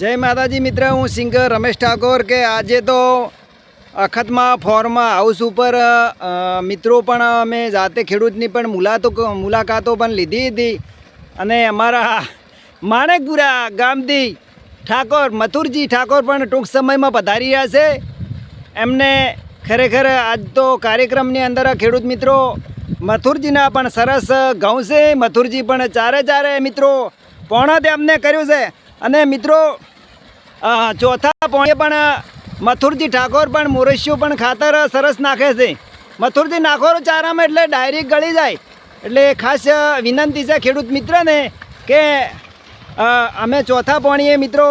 જય માતાજી મિત્ર, હું સિંગર રમેશ ઠાકોર કે આજે તો અખતમાં ફોર્મા હાઉસ ઉપર મિત્રો પણ અમે જાતે ખેડૂતની પણ મુલાતો, મુલાકાતો પણ લીધી હતી. અને અમારા માણેકપુરા ગામથી ઠાકોર, મથુરજી ઠાકોર પણ ટૂંક સમયમાં પધારી રહ્યા છે. એમને ખરેખર આજ તો કાર્યક્રમની અંદર ખેડૂત મિત્રો મથુરજીના પણ સરસ ઘઉં છે મથુરજી પણ ચારે ચારે મિત્રો પોણા તે અમને કર્યું છે. અને મિત્રો ચોથા પોણે પણ મથુરજી ઠાકોર પણ મોરસિયું પણ ખાતર સરસ નાખે છે. મથુરજી નાખોરો ચારામાં એટલે ડાયરેક્ટ ગળી જાય. એટલે ખાસ વિનંતી છે ખેડૂત મિત્રને કે અમે ચોથા પોણીએ મિત્રો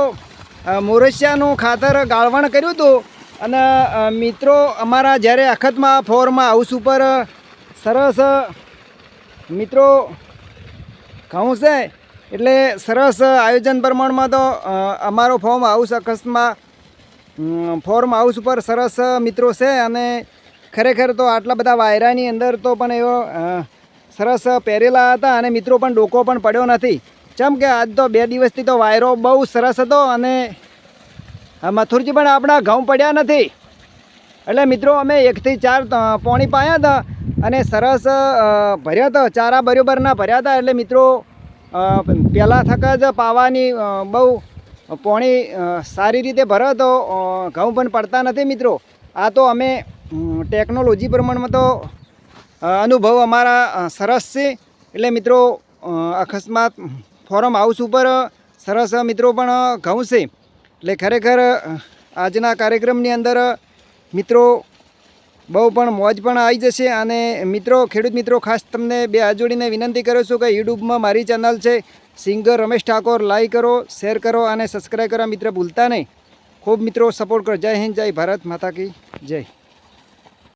મોરેશિયાનું ખાતર ગાળવણ કર્યું હતું. અને મિત્રો, અમારા જ્યારે અખતમાં ફોરમાં હાઉસ ઉપર સરસ મિત્રો, ઘઉં છે એટલે સરસ આયોજન પ્રમાણમાં તો અમારો ફોર્મ હાઉસ અકસ્માત ફોર્મ હાઉસ ઉપર સરસ મિત્રો છે અને ખરેખર તો આટલા બધા વાયરાની અંદર તો પણ એવો સરસ પહેરેલા હતા અને મિત્રો પણ ડોકો પણ પડ્યો નથી. ચમ કે આજ તો બે દિવસથી તો વાયરો બહુ સરસ હતો અને મથુરજી પણ આપણા ઘઉં પડ્યા નથી. એટલે મિત્રો અમે એકથી ચાર પોણી પાયા હતા અને સરસ ભર્યા હતા, ચારા બરોબરના ભર્યા હતા એટલે મિત્રો પહેલાં થકા જ પાવાની બહુ પોણી સારી રીતે ભરો ઘઉં પણ પડતા નથી મિત્રો. આ તો અમે ટેકનોલોજી પ્રમાણમાં તો અનુભવ અમારા સરસ છે. એટલે મિત્રો અકસ્માત ફોરમ હાઉસ ઉપર સરસ મિત્રો પણ ઘઉં છે. એટલે ખરેખર આજના કાર્યક્રમની અંદર મિત્રો બહુ પણ મોજ પણ આવી જશે અને મિત્રો, ખેડૂત મિત્રો, ખાસ તમને બે હાથ વિનંતી કરું છું કે યુટ્યુબમાં મારી ચેનલ છે, સિંગર રમેશ ઠાકોર, લાઈક કરો, શેર કરો અને સબસ્ક્રાઈબ કરવા મિત્ર ભૂલતા નહીં. ખૂબ મિત્રો, સપોર્ટ કરો. જય હિન્દ, જય ભારત, માતા કી જય.